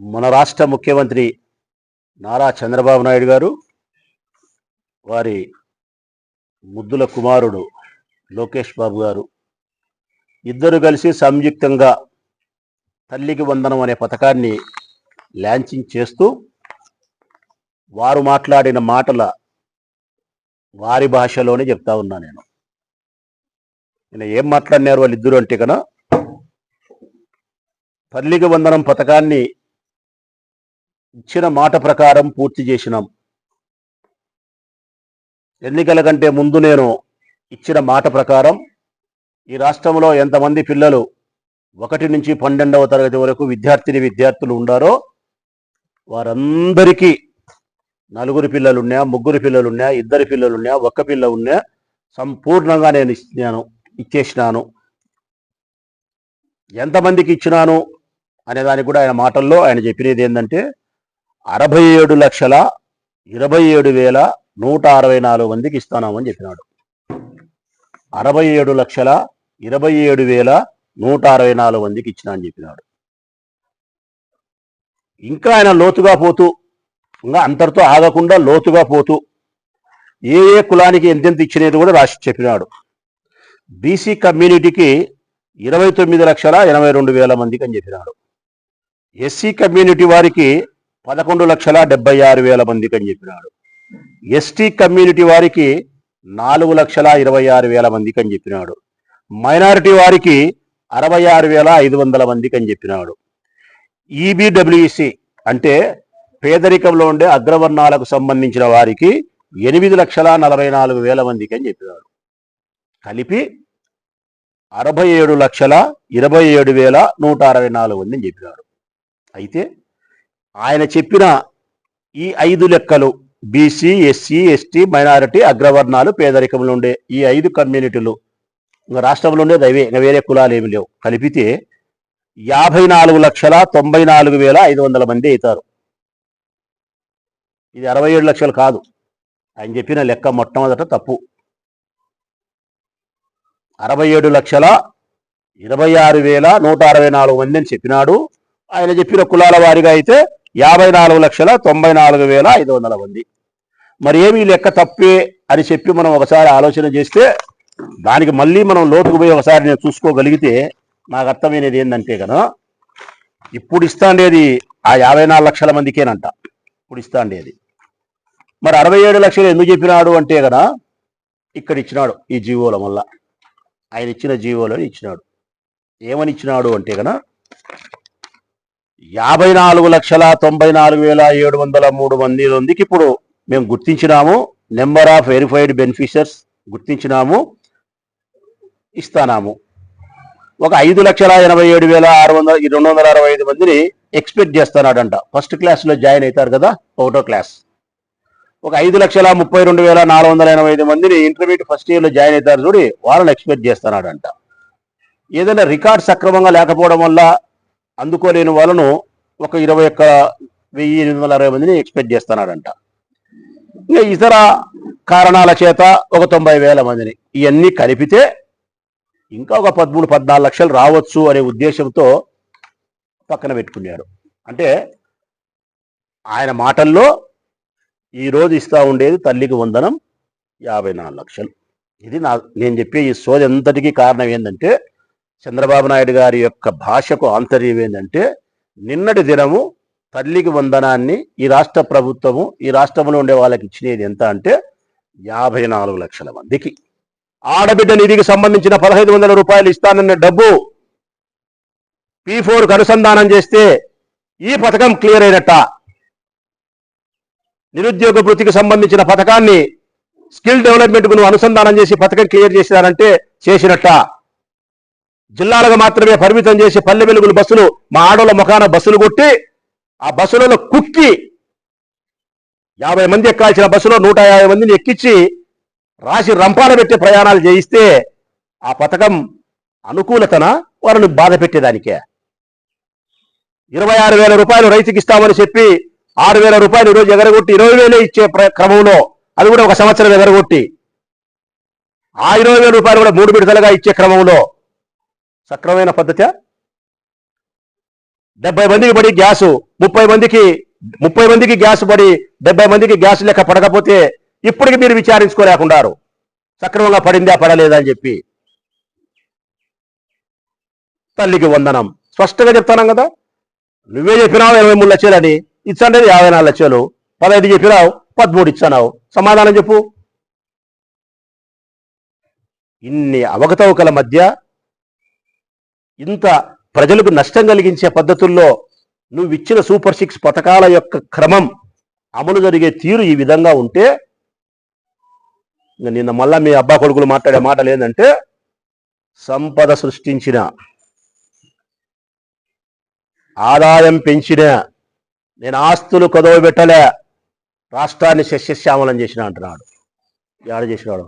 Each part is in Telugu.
మన రాష్ట్ర ముఖ్యమంత్రి నారా చంద్రబాబు నాయుడు గారు వారి ముద్దుల కుమారుడు లోకేష్ బాబు గారు ఇద్దరు కలిసి సంయుక్తంగా తల్లికి వందనం అనే పథకాన్ని లాంచింగ్ చేస్తూ వారు మాట్లాడిన మాటల వారి భాషలోనే చెప్తా ఉన్నా నేను. నేను ఏం మాట్లాడినారు వాళ్ళిద్దరూ అంటే కనుక తల్లికి వందనం పథకాన్ని ఇచ్చిన మాట ప్రకారం పూర్తి చేసినాం. ఎన్నికల కంటే ముందు నేను ఇచ్చిన మాట ప్రకారం ఈ రాష్ట్రంలో ఎంతమంది పిల్లలు ఒకటి నుంచి పన్నెండవ తరగతి వరకు విద్యార్థిని విద్యార్థులు ఉండారో వారందరికీ నలుగురు పిల్లలున్నా ముగ్గురు పిల్లలున్నా ఇద్దరు పిల్లలున్నా ఒక్క పిల్ల ఉన్నా సంపూర్ణంగా నేను ఇచ్చినాను ఇచ్చేసినాను. ఎంతమందికి ఇచ్చినాను అనే దానికి కూడా ఆయన మాటల్లో ఆయన చెప్పినది ఏంటంటే అరవై ఏడు లక్షల ఇరవై ఏడు వేల నూట అరవై నాలుగు మందికి ఇస్తున్నామని చెప్పినాడు. అరవై ఏడు లక్షల ఇరవై ఏడు వేల నూట అరవై నాలుగు మందికి ఇచ్చినా అని చెప్పినాడు. ఇంకా ఆయన లోతుగా పోతూ ఇంకా అంతటితో ఆగకుండా లోతుగా పోతూ ఏ ఏ కులానికి ఎంతెంత ఇచ్చినది కూడా రాసి చెప్పినాడు. బీసీ కమ్యూనిటీకి ఇరవై తొమ్మిది లక్షల ఎనభై రెండు వేల మందికి అని చెప్పినాడు. ఎస్సీ కమ్యూనిటీ వారికి పదకొండు లక్షల డెబ్బై ఆరు వేల మందికి అని చెప్పినాడు. ఎస్టీ కమ్యూనిటీ వారికి నాలుగు లక్షల ఇరవై ఆరు వేల మందికి అని చెప్పినాడు. మైనారిటీ వారికి అరవై ఆరు వేల ఐదు వందల మందికి అని చెప్పినాడు. ఈబిడబ్ల్యూసి అంటే పేదరికంలో ఉండే అగ్రవర్ణాలకు సంబంధించిన వారికి ఎనిమిది లక్షల నలభై నాలుగు వేల మందికి అని చెప్పినాడు. కలిపి అరవై ఏడు లక్షల ఇరవై ఏడు వేల నూట అరవై నాలుగు మంది అని చెప్పినాడు. అయితే ఆయన చెప్పిన ఈ ఐదు లెక్కలు బీసీ ఎస్సీ ఎస్టీ మైనారిటీ అగ్రవర్ణాలు పేదరికంలో ఉండే ఈ ఐదు కమ్యూనిటీలు ఇంకా రాష్ట్రంలో ఉండేది అవే ఇంకా వేరే కులాలు ఏమి లేవు. కలిపితే యాభై నాలుగు లక్షల తొంభై నాలుగు వేల ఐదు వందల మంది అవుతారు. ఇది అరవై ఏడు లక్షలు కాదు. ఆయన చెప్పిన లెక్క మొట్టమొదట తప్పు. అరవై ఏడు లక్షల ఇరవై ఆరు వేల నూట అరవై నాలుగు మంది అని చెప్పినాడు. ఆయన చెప్పిన కులాల వారిగా అయితే యాభై నాలుగు లక్షల తొంభై నాలుగు వేల ఐదు వందల మంది. మరి ఏమి లెక్క తప్పే అని చెప్పి మనం ఒకసారి ఆలోచన చేస్తే దానికి మళ్ళీ మనం లోతుకు పోయి ఒకసారి నేను చూసుకోగలిగితే నాకు అర్థమైనది ఏంటంటే కదా ఇప్పుడు ఇస్తాండేది ఆ యాభై నాలుగు లక్షల మందికేనంట. ఇప్పుడు ఇస్తాండేది. మరి అరవై ఏడు లక్షలు ఎందుకు చెప్పినాడు అంటే కదా ఇక్కడ ఇచ్చినాడు ఈ జీవోల వల్ల. ఆయన ఇచ్చిన జీవోలో ఇచ్చినాడు. ఏమని ఇచ్చినాడు అంటే కదా యాభై నాలుగు లక్షల తొంభై నాలుగు వేల ఏడు వందల మూడు మంది మందికి ఇప్పుడు మేము గుర్తించినాము నెంబర్ ఆఫ్ వెరిఫైడ్ బెనిఫిషియర్స్ గుర్తించినాము ఇస్తానాము. ఒక ఐదు లక్షల ఎనభై ఏడు వేల ఆరు వందల రెండు వందల అరవై ఐదు మందిని ఎక్స్పెక్ట్ చేస్తున్నాడంట. ఫస్ట్ క్లాస్లో జాయిన్ అవుతారు కదా ఒకటో క్లాస్. ఒక ఐదు లక్షల ముప్పై రెండు వేల నాలుగు వందల ఎనభై ఐదు మందిని ఇంటర్మీడియట్ ఫస్ట్ ఇయర్లో జాయిన్ అవుతారు చూడి వాళ్ళని ఎక్స్పెక్ట్ చేస్తున్నాడంట. ఏదైనా రికార్డ్ సక్రమంగా లేకపోవడం వల్ల అందుకోలేని వాళ్ళను ఒక ఇరవై ఒక్క వెయ్యి ఎనిమిది వందల అరవై మందిని ఎక్స్పెక్ట్ చేస్తున్నాడంట ఇంకా ఇతర కారణాల చేత ఒక తొంభై వేల మందిని ఇవన్నీ కలిపితే ఇంకా ఒక పదమూడు పద్నాలుగు లక్షలు రావచ్చు అనే ఉద్దేశంతో పక్కన పెట్టుకున్నాడు అంటే ఆయన మాటల్లో ఈ రోజు ఇస్తా ఉండేది తల్లికి వందనం యాభై నాలుగు లక్షలు. ఇది నా నేను చెప్పే ఈ సోది అంతటికీ కారణం ఏంటంటే చంద్రబాబు నాయుడు గారి యొక్క భాషకు ఆంతర్యం ఏంటంటే నిన్నటి దినము తల్లికి వందనాన్ని ఈ రాష్ట్ర ప్రభుత్వము ఈ రాష్ట్రంలో ఉండే వాళ్ళకి ఇచ్చినది ఎంత అంటే యాభై నాలుగు లక్షల మందికి. ఆడబిడ్డ నిధికి సంబంధించిన పదహైదు వందల రూపాయలు ఇస్తానన్న డబ్బు పీ ఫోర్కు అనుసంధానం చేస్తే ఈ పథకం క్లియర్ అయినట్ట? నిరుద్యోగ వృత్తికి సంబంధించిన పథకాన్ని స్కిల్ డెవలప్మెంట్కు నువ్వు అనుసంధానం చేసి పథకం క్లియర్ చేసినారంటే చేసినట్ట? జిల్లాలకు మాత్రమే పరిమితం చేసి పల్లె వెలుగులు బస్సులు మా ఆడోళ్ళ ముఖాన బస్సులు కొట్టి ఆ బస్సులలో కుక్కి యాభై మంది ఎక్కాల్సిన బస్సులో నూట యాభై మందిని ఎక్కించి రాసి రంపాన పెట్టి ప్రయాణాలు చేయిస్తే ఆ పథకం అనుకూలతన? వారిని బాధ పెట్టేదానికే. ఇరవై ఆరు వేల రూపాయలు రైతుకి ఇస్తామని చెప్పి ఆరు వేల రూపాయలు ఈరోజు ఎగరగొట్టి ఇరవై వేలే ఇచ్చే ప్ర- క్రమంలో అది కూడా ఒక సంవత్సరం ఎగరగొట్టి ఆ ఇరవై వేల రూపాయలు కూడా మూడు విడతలుగా ఇచ్చే క్రమంలో సక్రమైన పద్ధతి. డెబ్బై మందికి పడి గ్యాసు ముప్పై మందికి ముప్పై మందికి గ్యాస్ పడి డెబ్బై మందికి గ్యాస్ లెక్క పడకపోతే ఇప్పటికి మీరు విచారించుకోలేకున్నారు సక్రమంగా పడిందా పడలేదా అని చెప్పి. తల్లికి వందనం. స్పష్టంగా చెప్తాను కదా. నువ్వే చెప్పినావు ఇరవై మూడు లక్షలని ఇచ్చాను యాభై నాలుగు లక్షలు. పదహైదు చెప్పినావు పదమూడు ఇచ్చానావు సమాధానం చెప్పు. ఇన్ని అవకతవకల మధ్య ఇంత ప్రజలకు నష్టం కలిగించే పద్ధతుల్లో నువ్వు ఇచ్చిన సూపర్ సిక్స్ పథకాల యొక్క క్రమం అమలు జరిగే తీరు ఈ విధంగా ఉంటే నిన్న మళ్ళా మీ అబ్బా కొడుకులు మాట్లాడే మాటలు ఏంటంటే సంపద సృష్టించిన ఆదాయం పెంచిన నేను ఆస్తులు కొదవ పెట్టలే రాష్ట్రాన్ని శస్యశ్యామలం చేసిన అంటున్నాడు. ఏడ చేసినాడు?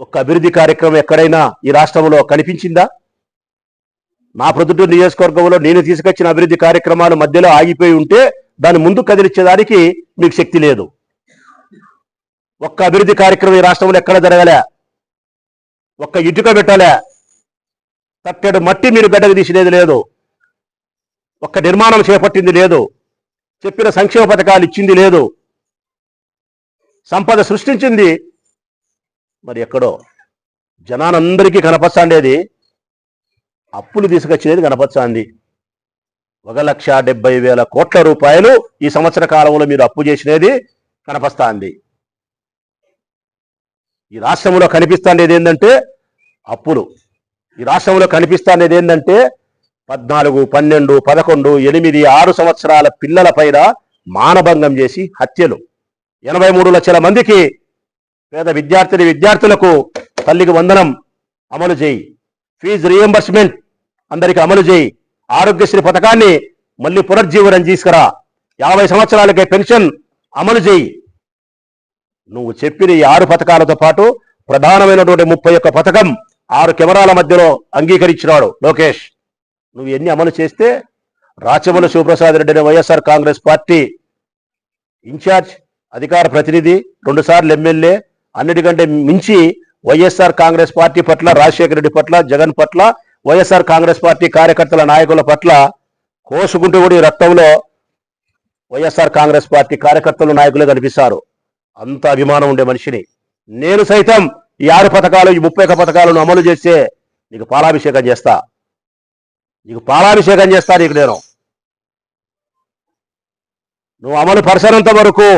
ఒక అభివృద్ధి కార్యక్రమం ఎక్కడైనా ఈ రాష్ట్రంలో కనిపించిందా? నా ప్రొద్దుటూరు నియోజకవర్గంలో నేను తీసుకొచ్చిన అభివృద్ధి కార్యక్రమాలు మధ్యలో ఆగిపోయి ఉంటే దాన్ని ముందు కదిలించేదానికి మీకు శక్తి లేదు. ఒక్క అభివృద్ధి కార్యక్రమం ఈ రాష్ట్రంలో ఎక్కడ జరగలే? ఒక్క ఇటుక పెట్టలే. తట్టెడు మట్టి మీరు గడ్డకు తీసినది లేదు. ఒక్క నిర్మాణం చేపట్టింది లేదు. చెప్పిన సంక్షేమ పథకాలు ఇచ్చింది లేదు. సంపద సృష్టించింది మరి ఎక్కడో. జనానందరికీ కనపచ్చండేది అప్పులు తీసుకొచ్చేది కనపచ్చాంది ఒక లక్ష డెబ్బై వేల కోట్ల రూపాయలు ఈ సంవత్సర కాలంలో మీరు అప్పు చేసినది కనపస్తాంది. ఈ రాష్ట్రంలో కనిపిస్తాండేది ఏంటంటే అప్పులు. ఈ రాష్ట్రంలో కనిపిస్తాండేది ఏంటంటే పద్నాలుగు పన్నెండు పదకొండు ఎనిమిది ఆరు సంవత్సరాల పిల్లల పైన మానభంగం చేసి హత్యలు. ఎనభై మూడు లక్షల మందికి పేద విద్యార్థిని విద్యార్థులకు తల్లికి వందనం అమలు చేయి. ఫీజు రియంబర్స్మెంట్ అందరికి అమలు చేయి. ఆరోగ్యశ్రీ పథకాన్ని మళ్ళీ పునర్జీవనం తీసుకురా. యాభై సంవత్సరాలకే పెన్షన్ అమలు చేయి. నువ్వు చెప్పిన ఈ ఆరు పథకాలతో పాటు ప్రధానమైనటువంటి ముప్పై ఒక్క పథకం ఆరు కెమెరాల మధ్యలో అంగీకరించినాడు లోకేష్. నువ్వు ఎన్ని అమలు చేస్తే Rachamalli Sivaprasad Reddy YSR Congress party incharge అధికార ప్రతినిధి రెండుసార్లు ఎమ్మెల్యే అన్నిటికంటే మించి వైఎస్ఆర్ కాంగ్రెస్ పార్టీ పట్ల రాజశేఖర రెడ్డి పట్ల జగన్ పట్ల వైఎస్ఆర్ కాంగ్రెస్ పార్టీ కార్యకర్తల నాయకుల పట్ల కోసుకుంటూ కూడా రక్తంలో వైఎస్ఆర్ కాంగ్రెస్ పార్టీ కార్యకర్తలు నాయకులే కనిపిస్తారు. అంత అభిమానం ఉండే మనిషిని. నేను సైతం ఈ ఆరు పథకాలు ఈ ముప్పై పథకాలను అమలు చేస్తే నీకు పాలాభిషేకం చేస్తా. నీకు పాలాభిషేకం చేస్తా నీకు నేను. నువ్వు అమలు పరచనంత వరకు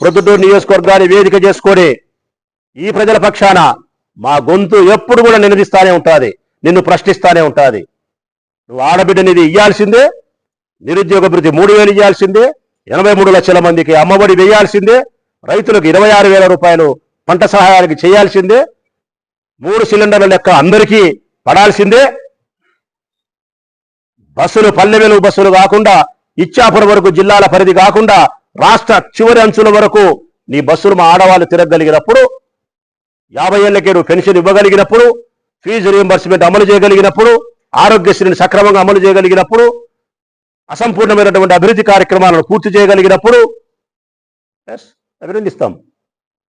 ప్రొద్దుటూరు నియోజకవర్గాన్ని వేదిక చేసుకొని ఈ ప్రజల పక్షాన మా గొంతు ఎప్పుడు కూడా నిలదీస్తానే ఉంటుంది. నిన్ను ప్రశ్నిస్తానే ఉంటుంది. నువ్వు ఆడబిడ్డనిది ఇయ్యాల్సిందే నిరుద్యోగ భృతి మూడు వేలు ఇయ్యాల్సిందే ఎనభై మూడు లక్షల మందికి అమ్మఒడి వేయాల్సిందే రైతులకు ఇరవై ఆరు వేల రూపాయలు పంట సహాయానికి చేయాల్సిందే మూడు సిలిండర్ల లెక్క అందరికీ పడాల్సిందే. బస్సులు పల్లె వెలుగు బస్సులు కాకుండా ఇచ్చాపురం వరకు జిల్లాల పరిధి కాకుండా రాష్ట్ర చివరి అంచుల వరకు నీ బస్సులు మా ఆడవాళ్ళు తిరగగలిగినప్పుడు యాభై ఏళ్ళకే పెన్షన్ ఇవ్వగలిగినప్పుడు ఫీజు రియంబర్స్మెంట్ అమలు చేయగలిగినప్పుడు ఆరోగ్యశ్రీని సక్రమంగా అమలు చేయగలిగినప్పుడు అసంపూర్ణమైనటువంటి అభివృద్ధి కార్యక్రమాలను పూర్తి చేయగలిగినప్పుడు ఎస్ అభినందిస్తాం.